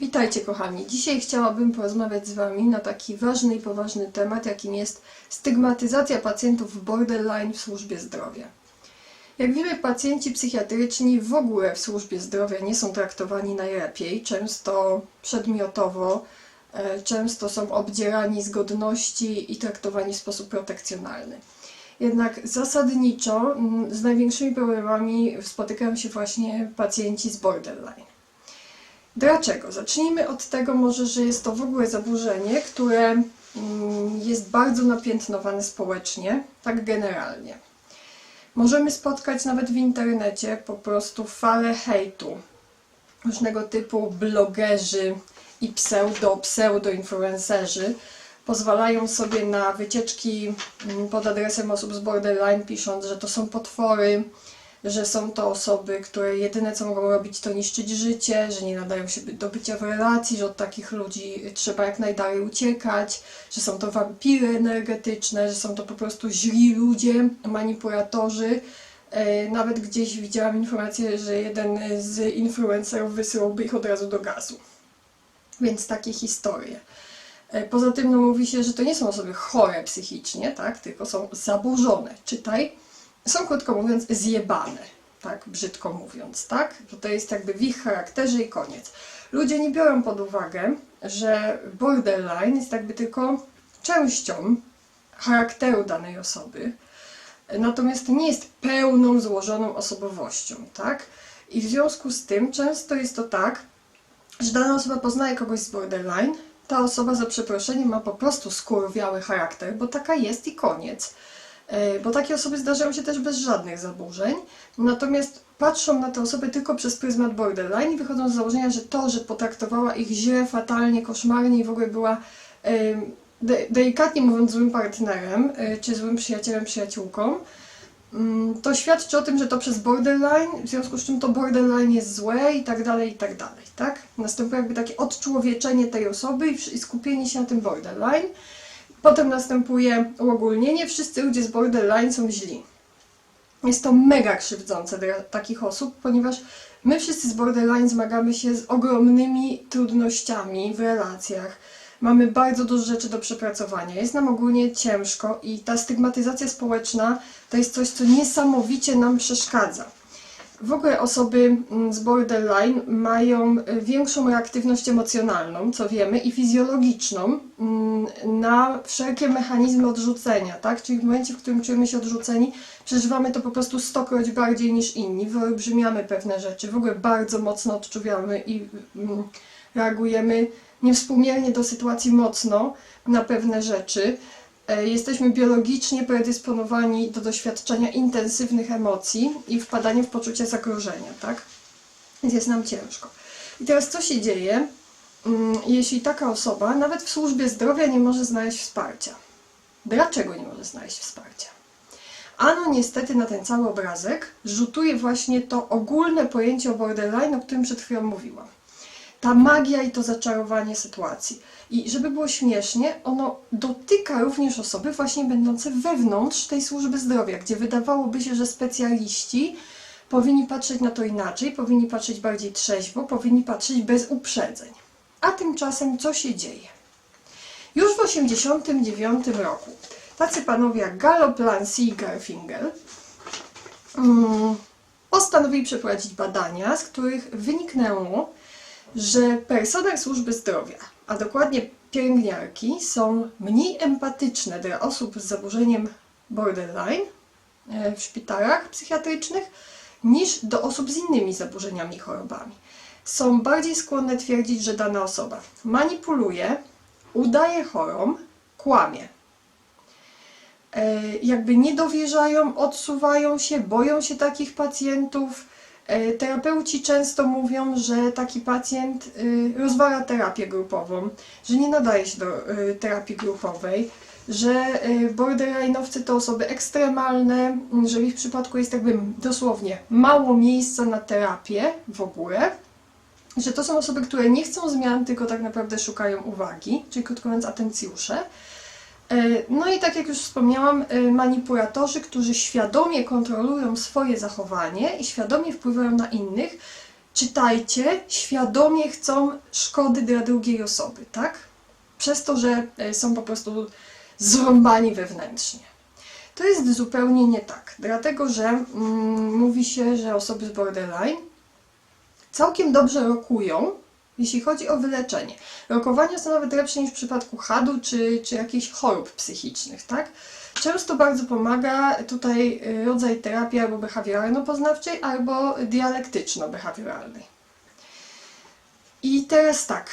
Witajcie kochani. Dzisiaj chciałabym porozmawiać z Wami na taki ważny i poważny temat, jakim jest stygmatyzacja pacjentów borderline w służbie zdrowia. Jak wiemy, pacjenci psychiatryczni w ogóle w służbie zdrowia nie są traktowani najlepiej, często przedmiotowo, e, często są obdzierani z godności i traktowani w sposób protekcjonalny. Jednak zasadniczo mm, z największymi problemami spotykają się właśnie pacjenci z borderline. Dlaczego? Zacznijmy od tego może, że jest to w ogóle zaburzenie, które mm, jest bardzo napiętnowane społecznie, tak generalnie. Możemy spotkać nawet w internecie po prostu falę hejtu. Różnego typu blogerzy i pseudo, pseudo-influencerzy pozwalają sobie na wycieczki mm, pod adresem osób z borderline, pisząc, że to są potwory, że są to osoby, które jedyne co mogą robić to niszczyć życie, że nie nadają się do bycia w relacji, że od takich ludzi trzeba jak najdalej uciekać, że są to wampiry energetyczne, że są to po prostu źli ludzie, manipulatorzy. E, Nawet gdzieś widziałam informację, że jeden z influencerów wysyłałby ich od razu do gazu. Więc takie historie. E, Poza tym no, mówi się, że to nie są osoby chore psychicznie, tak, tylko są zaburzone. Czytaj, są krótko mówiąc zjebane, tak, brzydko mówiąc, tak? To jest jakby w ich charakterze i koniec. Ludzie nie biorą pod uwagę, że borderline jest jakby tylko częścią charakteru danej osoby, natomiast nie jest pełną złożoną osobowością, tak? I w związku z tym często jest to tak, że dana osoba poznaje kogoś z borderline, ta osoba za przeproszeniem ma po prostu skurwiały charakter, bo taka jest i koniec. E, Bo takie osoby zdarzają się też bez żadnych zaburzeń, natomiast patrzą na tę osobę tylko przez pryzmat borderline i wychodzą z założenia, że to, że potraktowała ich źle, fatalnie, koszmarnie i w ogóle była e, de- delikatnie mówiąc złym partnerem, e, czy złym przyjacielem, przyjaciółką, mm, to świadczy o tym, że to przez borderline, w związku z czym to borderline jest złe i tak dalej, i tak dalej, tak? Następuje jakby takie odczłowieczenie tej osoby i skupienie się na tym borderline. Potem następuje uogólnienie, wszyscy ludzie z borderline są źli. Jest to mega krzywdzące dla takich osób, ponieważ my wszyscy z borderline zmagamy się z ogromnymi trudnościami w relacjach. Mamy bardzo dużo rzeczy do przepracowania. Jest nam ogólnie ciężko i ta stygmatyzacja społeczna to jest coś, co niesamowicie nam przeszkadza. W ogóle osoby mm, z borderline mają y, większą reaktywność emocjonalną, co wiemy, i fizjologiczną mm, na wszelkie mechanizmy odrzucenia, tak? Czyli w momencie, w którym czujemy się odrzuceni, przeżywamy to po prostu stokroć bardziej niż inni, wyolbrzymiamy pewne rzeczy, w ogóle bardzo mocno odczuwiamy i mm, reagujemy niewspółmiernie do sytuacji mocno na pewne rzeczy. E, Jesteśmy biologicznie predysponowani do doświadczenia intensywnych emocji i wpadania w poczucie zagrożenia, tak? Więc jest nam ciężko. I teraz co się dzieje, mm, jeśli taka osoba nawet w służbie zdrowia nie może znaleźć wsparcia? Dlaczego nie może znaleźć wsparcia? Ano niestety na ten cały obrazek rzutuje właśnie to ogólne pojęcie o borderline, o którym przed chwilą mówiłam ta magia i to zaczarowanie sytuacji. I żeby było śmiesznie, ono dotyka również osoby właśnie będące wewnątrz tej służby zdrowia, gdzie wydawałoby się, że specjaliści powinni patrzeć na to inaczej, powinni patrzeć bardziej trzeźwo, powinni patrzeć bez uprzedzeń. A tymczasem co się dzieje? Już w 1989 roku tacy panowie jak Gallup, Lancy i Garfinkel mm, postanowili przeprowadzić badania, z których wyniknęło, że personel służby zdrowia, a dokładnie pielęgniarki, są mniej empatyczne dla osób z zaburzeniem borderline e, w szpitalach psychiatrycznych niż do osób z innymi zaburzeniami i chorobami. Są bardziej skłonne twierdzić, że dana osoba manipuluje, udaje chorą, kłamie. E, Jakby nie dowierzają, odsuwają się, boją się takich pacjentów. E, Terapeuci często mówią, że taki pacjent y, rozwala terapię grupową, że nie nadaje się do y, terapii grupowej, że y, borderline'owcy to osoby ekstremalne, że w ich przypadku jest jakby dosłownie mało miejsca na terapię w ogóle, że to są osoby, które nie chcą zmian, tylko tak naprawdę szukają uwagi, czyli krótko mówiąc atencjusze. E, No i tak jak już wspomniałam, e, manipulatorzy, którzy świadomie kontrolują swoje zachowanie i świadomie wpływają na innych czytajcie, świadomie chcą szkody dla drugiej osoby, tak? Przez to, że e, są po prostu zrąbani wewnętrznie. To jest zupełnie nie tak, dlatego że mm, mówi się, że osoby z borderline całkiem dobrze rokują, jeśli chodzi o wyleczenie. Rokowania są nawet lepsze niż w przypadku hadu czy, czy jakichś chorób psychicznych, tak? Często bardzo pomaga tutaj y, rodzaj terapii albo behawioralno-poznawczej, albo dialektyczno-behawioralnej. I teraz tak.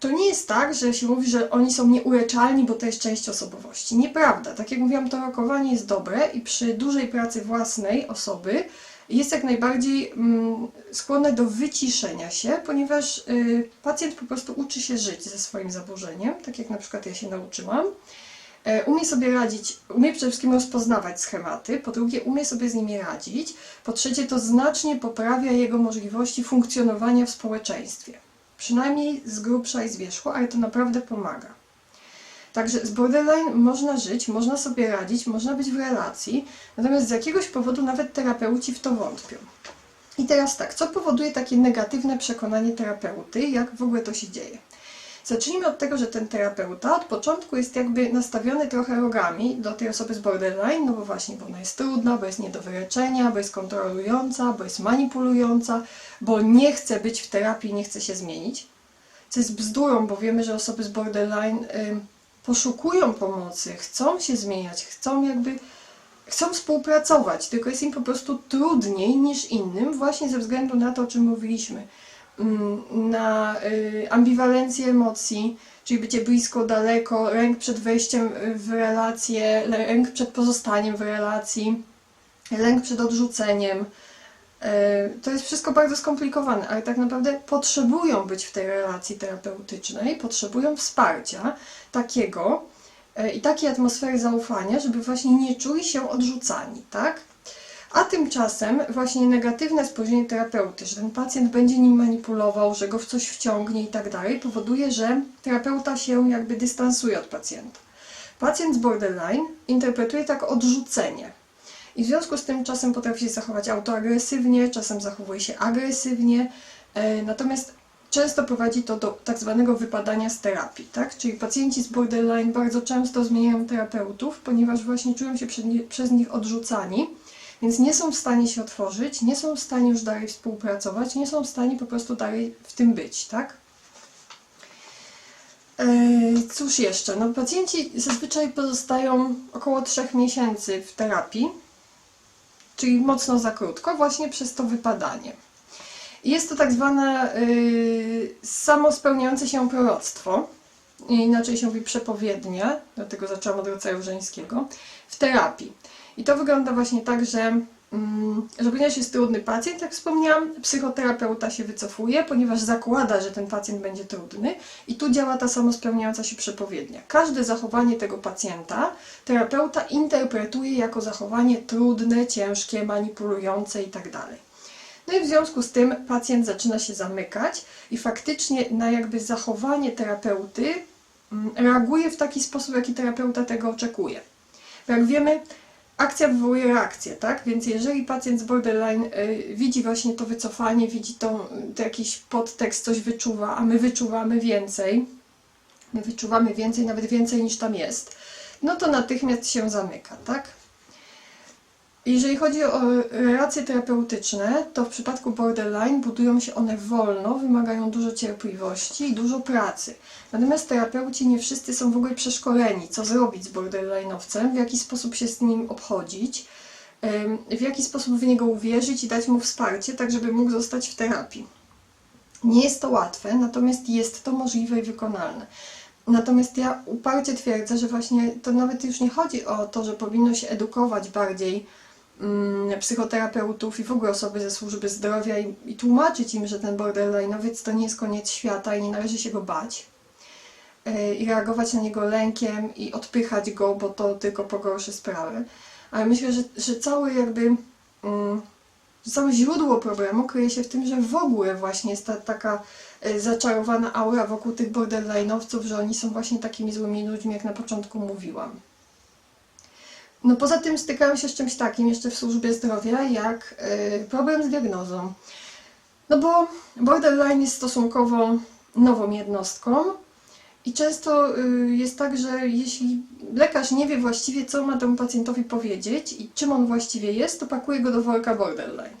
To nie jest tak, że się mówi, że oni są nieuleczalni, bo to jest część osobowości. Nieprawda. Tak jak mówiłam, to rokowanie jest dobre i przy dużej pracy własnej osoby jest jak najbardziej mm, skłonne do wyciszenia się, ponieważ y, pacjent po prostu uczy się żyć ze swoim zaburzeniem, tak jak na przykład ja się nauczyłam. E, Umie sobie radzić, umie przede wszystkim rozpoznawać schematy, po drugie umie sobie z nimi radzić, po trzecie to znacznie poprawia jego możliwości funkcjonowania w społeczeństwie. Przynajmniej z grubsza i z wierzchu, ale to naprawdę pomaga. Także z borderline można żyć, można sobie radzić, można być w relacji, natomiast z jakiegoś powodu nawet terapeuci w to wątpią. I teraz tak, co powoduje takie negatywne przekonanie terapeuty, jak w ogóle to się dzieje? Zacznijmy od tego, że ten terapeuta od początku jest jakby nastawiony trochę rogami do tej osoby z borderline, no bo właśnie, bo ona jest trudna, bo jest nie do wyleczenia, bo jest kontrolująca, bo jest manipulująca, bo nie chce być w terapii, nie chce się zmienić. Co jest bzdurą, bo wiemy, że osoby z borderline y, poszukują pomocy, chcą się zmieniać, chcą jakby chcą współpracować, tylko jest im po prostu trudniej niż innym, właśnie ze względu na to, o czym mówiliśmy mm, na y, ambiwalencję emocji, czyli bycie blisko, daleko, lęk przed wejściem w relację, lęk przed pozostaniem w relacji, lęk przed odrzuceniem. Y, To jest wszystko bardzo skomplikowane, ale tak naprawdę potrzebują być w tej relacji terapeutycznej, potrzebują wsparcia takiego y, i takiej atmosfery zaufania, żeby właśnie nie czuli się odrzucani, tak? A tymczasem właśnie negatywne spojrzenie terapeuty, że ten pacjent będzie nim manipulował, że go w coś wciągnie i tak dalej, powoduje, że terapeuta się jakby dystansuje od pacjenta. Pacjent z borderline interpretuje tak odrzucenie. I w związku z tym czasem potrafi się zachować autoagresywnie, czasem zachowuje się agresywnie, e, natomiast często prowadzi to do tak zwanego wypadania z terapii, tak? Czyli pacjenci z borderline bardzo często zmieniają terapeutów, ponieważ właśnie czują się przez nich odrzucani, więc nie są w stanie się otworzyć, nie są w stanie już dalej współpracować, nie są w stanie po prostu dalej w tym być, tak? E, Cóż jeszcze? No, pacjenci zazwyczaj pozostają około 3 miesięcy w terapii, czyli mocno za krótko, właśnie przez to wypadanie. Jest to tak zwane y, samospełniające się proroctwo, inaczej się mówi przepowiednia, dlatego zaczęłam od rodzaju żeńskiego, w terapii. I to wygląda właśnie tak, że, że ponieważ jest trudny pacjent, jak wspomniałam, psychoterapeuta się wycofuje, ponieważ zakłada, że ten pacjent będzie trudny i tu działa ta samospełniająca się przepowiednia. Każde zachowanie tego pacjenta terapeuta interpretuje jako zachowanie trudne, ciężkie, manipulujące itd. No i w związku z tym pacjent zaczyna się zamykać i faktycznie na jakby zachowanie terapeuty mm, reaguje w taki sposób, jaki terapeuta tego oczekuje. Jak wiemy, akcja wywołuje reakcję, tak? Więc jeżeli pacjent z borderline y, widzi właśnie to wycofanie, widzi to, to jakiś podtekst, coś wyczuwa, a my wyczuwamy więcej, my wyczuwamy więcej, nawet więcej niż tam jest, no to natychmiast się zamyka, tak? Jeżeli chodzi o relacje terapeutyczne, to w przypadku borderline budują się one wolno, wymagają dużo cierpliwości i dużo pracy. Natomiast terapeuci nie wszyscy są w ogóle przeszkoleni, co zrobić z borderline'owcem, w jaki sposób się z nim obchodzić, w jaki sposób w niego uwierzyć i dać mu wsparcie, tak żeby mógł zostać w terapii. Nie jest to łatwe, natomiast jest to możliwe i wykonalne. Natomiast ja uparcie twierdzę, że właśnie to nawet już nie chodzi o to, że powinno się edukować bardziej psychoterapeutów i w ogóle osoby ze służby zdrowia i, i tłumaczyć im, że ten borderline'owiec to nie jest koniec świata i nie należy się go bać yy, i reagować na niego lękiem i odpychać go, bo to tylko pogorszy sprawę. Ale myślę, że, że cały jakby mm, całe źródło problemu kryje się w tym, że w ogóle właśnie jest ta taka y, zaczarowana aura wokół tych borderline'owców, że oni są właśnie takimi złymi ludźmi, jak na początku mówiłam. No poza tym stykałem się z czymś takim jeszcze w służbie zdrowia, jak y, problem z diagnozą. No bo borderline jest stosunkowo nową jednostką i często y, jest tak, że jeśli lekarz nie wie właściwie, co ma temu pacjentowi powiedzieć i czym on właściwie jest, to pakuje go do worka borderline.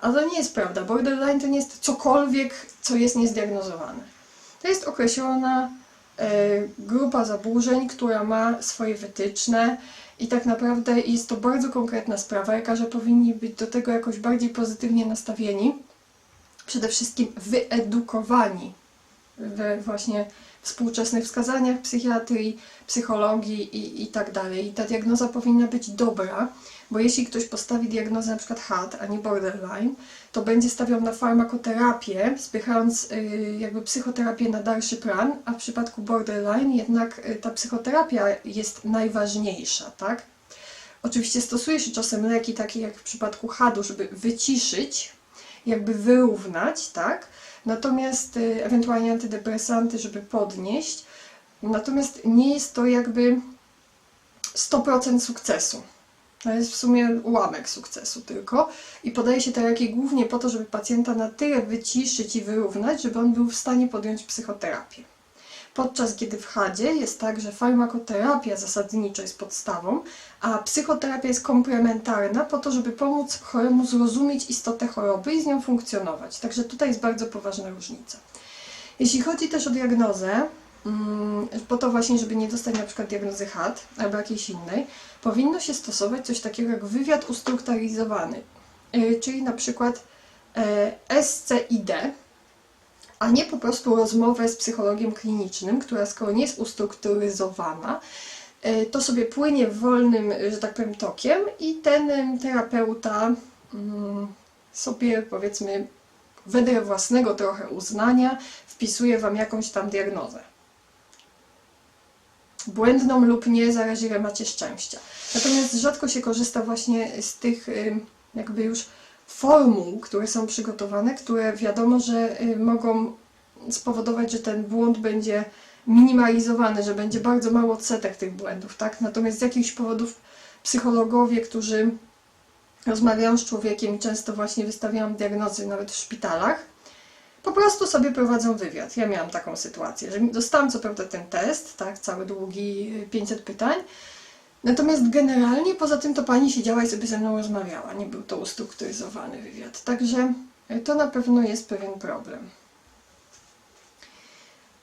A to nie jest prawda. Borderline to nie jest cokolwiek, co jest niezdiagnozowane. To jest określona e, grupa zaburzeń, która ma swoje wytyczne i tak naprawdę jest to bardzo konkretna sprawa. Lekarze powinni być do tego jakoś bardziej pozytywnie nastawieni. Przede wszystkim wyedukowani we właśnie współczesnych wskazaniach psychiatrii, psychologii i, i tak dalej. I ta diagnoza powinna być dobra, bo jeśli ktoś postawi diagnozę przykład HAD, a nie borderline, to będzie stawiał na farmakoterapię, spychając y, jakby psychoterapię na dalszy plan, a w przypadku borderline jednak y, ta psychoterapia jest najważniejsza, tak? Oczywiście stosuje się czasem leki takie jak w przypadku HAD-u, żeby wyciszyć, jakby wyrównać, tak? Natomiast y, ewentualnie antydepresanty, żeby podnieść. Natomiast nie jest to jakby 100% sukcesu. To jest w sumie ułamek sukcesu tylko. I podaje się te leki głównie po to, żeby pacjenta na tyle wyciszyć i wyrównać, żeby on był w stanie podjąć psychoterapię. Podczas kiedy w HADzie jest tak, że farmakoterapia zasadniczo jest podstawą, a psychoterapia jest komplementarna po to, żeby pomóc choremu zrozumieć istotę choroby i z nią funkcjonować. Także tutaj jest bardzo poważna różnica. Jeśli chodzi też o diagnozę, po to właśnie, żeby nie dostać na przykład diagnozy HAD albo jakiejś innej, powinno się stosować coś takiego jak wywiad ustrukturyzowany, yy, czyli na przykład e, SCID, a nie po prostu rozmowę z psychologiem klinicznym, która skoro nie jest ustrukturyzowana, e, to sobie płynie wolnym, że tak powiem, tokiem i ten terapeuta mm, sobie powiedzmy wedle własnego trochę uznania wpisuje Wam jakąś tam diagnozę. Błędną lub nie, zależy macie szczęścia. Natomiast rzadko się korzysta właśnie z tych ym, jakby już formuł, które są przygotowane, które wiadomo, że y, mogą spowodować, że ten błąd będzie minimalizowany, że będzie bardzo mało odsetek tych błędów, tak? Natomiast z jakichś powodów psychologowie, którzy rozmawiają z człowiekiem i często właśnie wystawiają diagnozy nawet w szpitalach, po prostu sobie prowadzą wywiad. Ja miałam taką sytuację, że dostałam co prawda ten test, tak, cały długi y, 500 pytań, Natomiast generalnie poza tym to pani siedziała i sobie ze mną rozmawiała. Nie był to ustrukturyzowany wywiad. Także e, to na pewno jest pewien problem.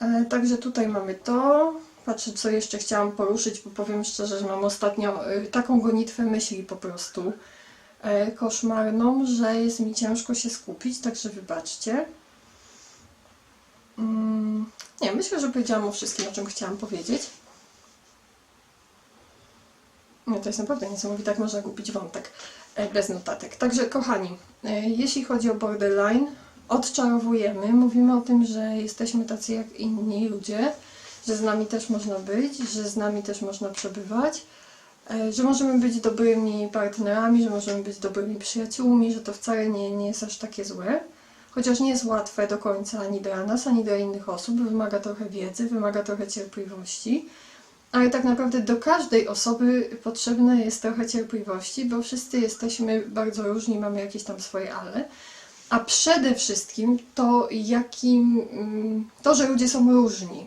E, Także tutaj mamy to. Patrzę, co jeszcze chciałam poruszyć, bo powiem szczerze, że mam ostatnio e, taką gonitwę myśli po prostu e, koszmarną, że jest mi ciężko się skupić, także wybaczcie. Mm, Nie, myślę, że powiedziałam o wszystkim, o czym chciałam powiedzieć. Nie, to jest naprawdę niesamowite, jak można kupić wątek e, bez notatek. Także kochani, e, jeśli chodzi o borderline, odczarowujemy, mówimy o tym, że jesteśmy tacy jak inni ludzie, że z nami też można być, że z nami też można przebywać, e, że możemy być dobrymi partnerami, że możemy być dobrymi przyjaciółmi, że to wcale nie, nie jest aż takie złe. Chociaż nie jest łatwe do końca ani dla nas, ani dla innych osób, wymaga trochę wiedzy, wymaga trochę cierpliwości. Ale tak naprawdę do każdej osoby potrzebne jest trochę cierpliwości, bo wszyscy jesteśmy bardzo różni, mamy jakieś tam swoje ale. A przede wszystkim to, jakim, mm, to, że ludzie są różni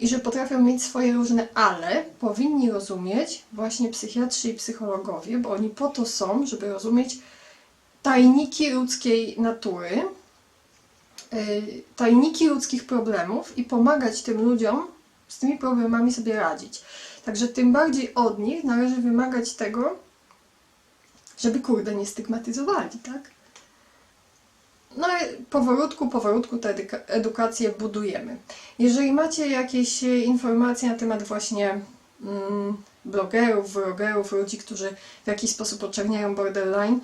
i że potrafią mieć swoje różne ale, powinni rozumieć właśnie psychiatrzy i psychologowie, bo oni po to są, żeby rozumieć tajniki ludzkiej natury, tajniki ludzkich problemów i pomagać tym ludziom z tymi problemami sobie radzić. Także tym bardziej od nich należy wymagać tego, żeby kurde nie stygmatyzowali, tak? No i powolutku, powolutku tę edukację budujemy. Jeżeli macie jakieś e, informacje na temat właśnie mm, blogerów, vlogerów, ludzi, którzy w jakiś sposób oczerniają borderline,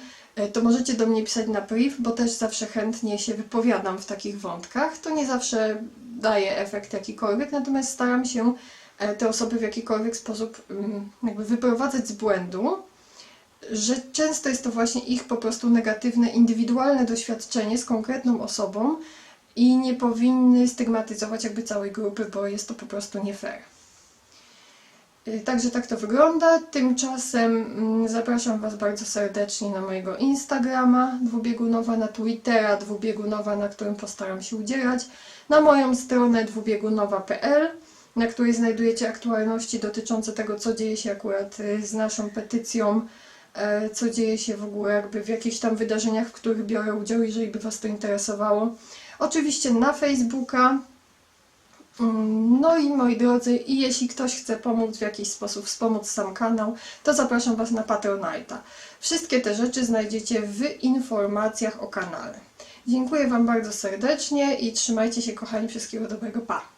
to możecie do mnie pisać na priv, bo też zawsze chętnie się wypowiadam w takich wątkach. To nie zawsze daje efekt jakikolwiek, natomiast staram się e, te osoby w jakikolwiek sposób mm, jakby wyprowadzać z błędu, że często jest to właśnie ich po prostu negatywne, indywidualne doświadczenie z konkretną osobą i nie powinny stygmatyzować jakby całej grupy, bo jest to po prostu nie fair. Y, Także tak to wygląda. Tymczasem mm, zapraszam Was bardzo serdecznie na mojego Instagrama dwubiegunowa, na Twittera dwubiegunowa, na którym postaram się udzielać, na moją stronę dwubiegunowa.pl, na której znajdujecie aktualności dotyczące tego, co dzieje się akurat y, z naszą petycją, e, co dzieje się w ogóle jakby w jakichś tam wydarzeniach, w których biorę udział, jeżeli by Was to interesowało. Oczywiście na Facebooka, No i moi drodzy, i jeśli ktoś chce pomóc w jakiś sposób, wspomóc sam kanał, to zapraszam Was na Patronite'a. Wszystkie te rzeczy znajdziecie w informacjach o kanale. Dziękuję Wam bardzo serdecznie i trzymajcie się kochani, wszystkiego dobrego, pa!